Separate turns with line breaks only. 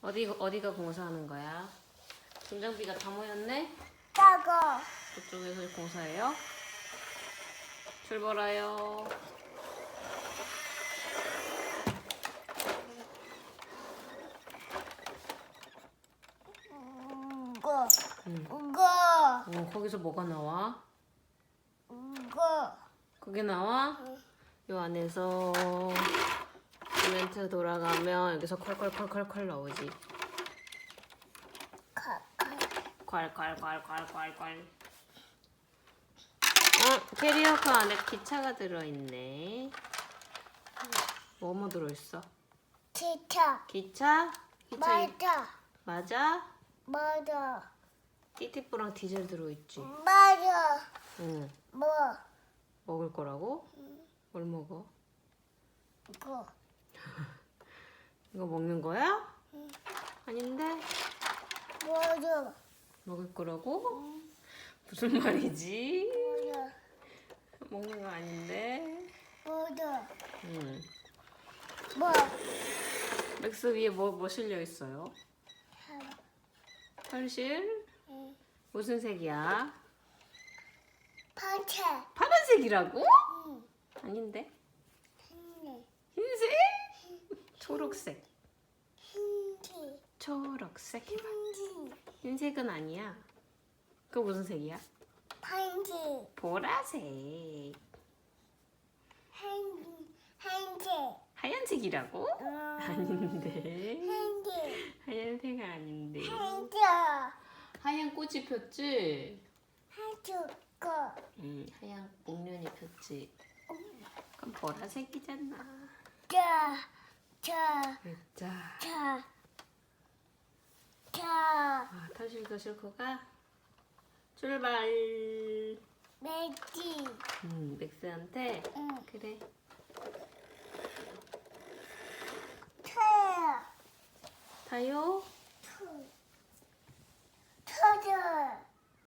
어디 어디가 공사하는 거야? 중장비가 다 모였네.
따고
그쪽에서 공사해요. 출발해요.
우거
응.
우거
어, 거기서 뭐가 나와?
우거
그게 나와? 요 안에서 시멘트 돌아가면 여기서 콸콸콸콸콸 나오지. 콸콸콸콸콸콸. 어, 캐리어카 안에 기차가 들어있네. 뭐뭐 들어있어? 기차? 기차 이-
맞아
맞아?
맞아
띠띠뿌랑 디젤 들어있지.
맞아
응.
뭐
먹을 거라고? 뭘 먹어?
이거
이거 먹는 거야? 아닌데?
맞아
먹을 거라고? 무슨 말이지?
맞아
먹는 거 아닌데?
맞아
응.
뭐
맥스 위에 뭐, 뭐 실려 있어요? 털실?
응.
무슨 색이야?
파채
파란색이라고?
응.
아닌데?
흰
흰색? 초록색.
흰지
초록색.
흰지
흰색은 아니야. 그거 무슨 색이야?
파인지
보라색.
한 한지
하얀색이라고? 아닌데.
한지
하얀색 아닌데.
한지
하얀 꽃이 폈지?
한주거
응, 하얀 목련이 폈지. 그럼 보라색이잖아.
자 차, 자, 차,
차, 아, 탈실도실 코가. 출발.
매지,
음, 맥스한테.
응,
그래. 차야, 타요. 차, 차들,